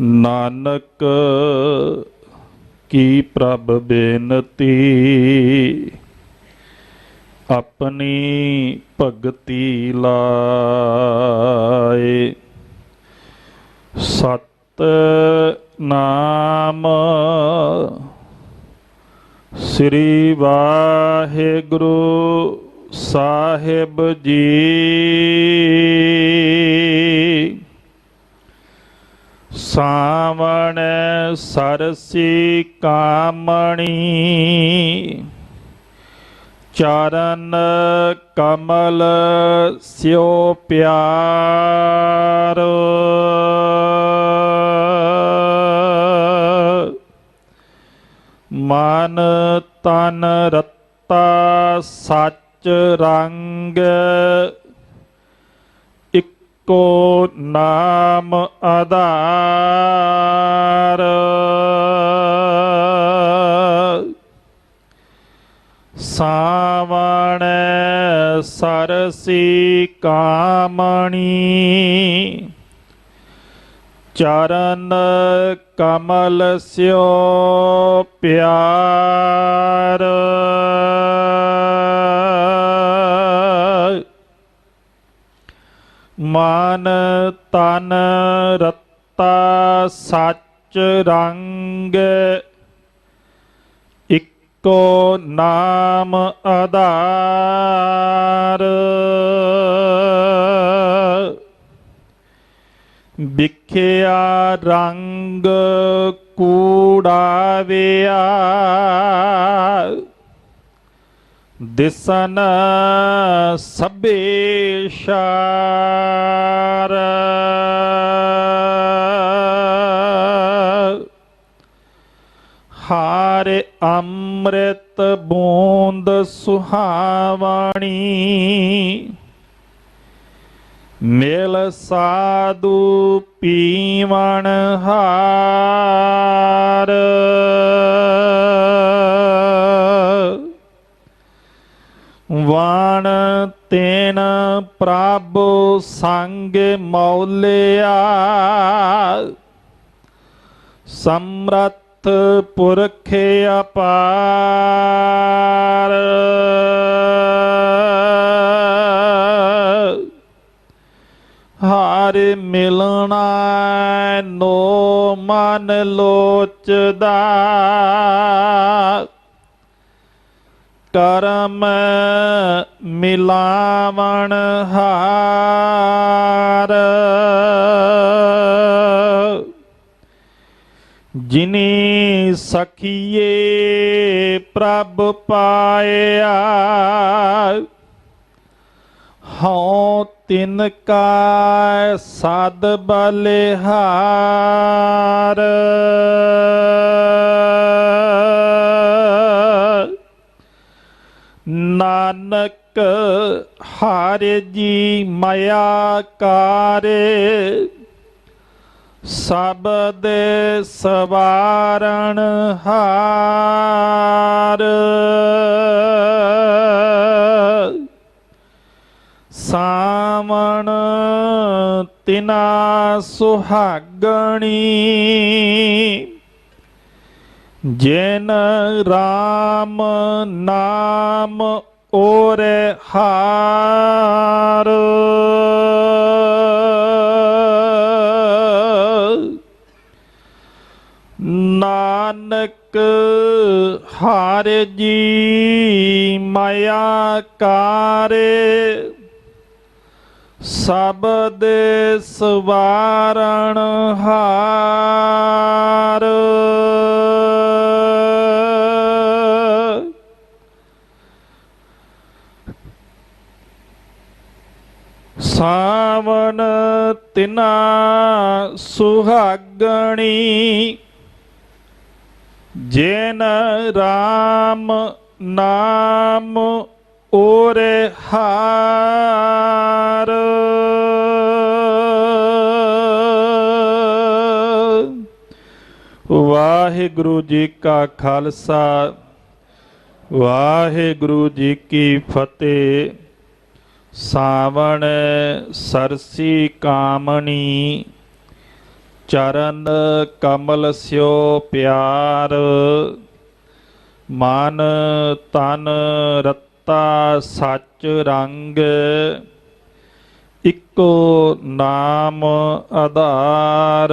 ਨਾਨਕ ਕੀ ਪ੍ਰਭ ਬੇਨਤੀ? ਆਪਣੀ ਭਗਤੀ ਲਾਏ। ਸਤ ਨਾਮ ਸ੍ਰੀ ਵਾਹਿਗੁਰੂ ਸਾਹਿਬ ਜੀ। ਸਾਵਣ ਸਰਸੀ ਕਾਮਣੀ ਚਰਨ ਕਮਲ ਸਿਓ ਪਿਆਰ। ਮਨ ਤਨ ਰਤਾ ਸੱਚ ਰੰਗ ਕੋ ਨਾਮ ਆਧਾਰ। ਸਾਵਣ ਸਰਸੀ ਕਾਮਣੀ। ਚਰਨ ਕਮਲ ਸਿਓ ਪਿਆਰ। ਮਨ ਤਨ ਰਤਾ ਸੱਚ ਰੰਗ ਇੱਕੋ ਨਾਮ ਆਧਾਰ। ਵਿਖਿਆ ਰੰਗ ਕੂੜਾਵਿਆ ਦਿਸਨ ਸਭੇ ਸ਼ਾਰ। ਹਾਰੇ ਅੰਮ੍ਰਿਤ ਬੂੰਦ ਸੁਹਾਵਣੀ ਮੇਲ ਸਾਧੂ ਪੀਵਣ ਹਾਰ। ਵਾਣ ਤੈਨ ਪ੍ਰਭ ਸੰਗ ਮੌਲਿਆ। ਸਮਰੱਥ ਪੁਰਖ ਅਪਾਰ। ਹਰ ਮਿਲਣਾ ਨੋ ਮਨ ਲੋਚਦਾ। ਕਰਮ ਮਿਲਾਵਣ ਹਾਰ। ਜਿਨੀ ਸਖੀਏ ਪ੍ਰਭ ਪਾਇਆ ਹਉ ਤਿਨ ਕਾ ਸਦ ਬਲਿਹਾਰ। ਨਾਨਕ ਹਰ ਜੀ ਮਾਇਆ ਕਾਰੇ ਸਬਦ ਸਵਾਰਣ ਹਾਰ। ਸਾਮਣ ਤਿਨਾ ਸੁਹਾਗਣੀ ਜਿਨ RAM ਨਾਮ ਓਰੇ ਹਾਰ। ਨਾਨਕ ਹਾਰ ਜੀ ਮਾਇਆ ਕਾਰੇ ਸਬਦ ਸਵਾਰਣ ਹਾਰ। ਸਾਵਨ ਤਿਨਾ ਸੁਹਾਗਣੀ, ਜਿਨ RAM ਨਾਮ ਓਰੇ ਹਾਰ। ਵਾਹਿਗੁਰੂ ਜੀ ਕਾ ਖਾਲਸਾ, ਵਾਹਿਗੁਰੂ ਜੀ ਕੀ ਫਤਿਹ। ਸਾਵਣ ਸਰਸੀ ਕਾਮਣੀ, ਚਰਨ ਕਮਲ ਸਿਓ ਪਿਆਰ, ਮਨ ਤਨ ਰੱਤਾ ਸੱਚ ਰੰਗ, ਇੱਕੋ ਨਾਮ ਆਧਾਰ।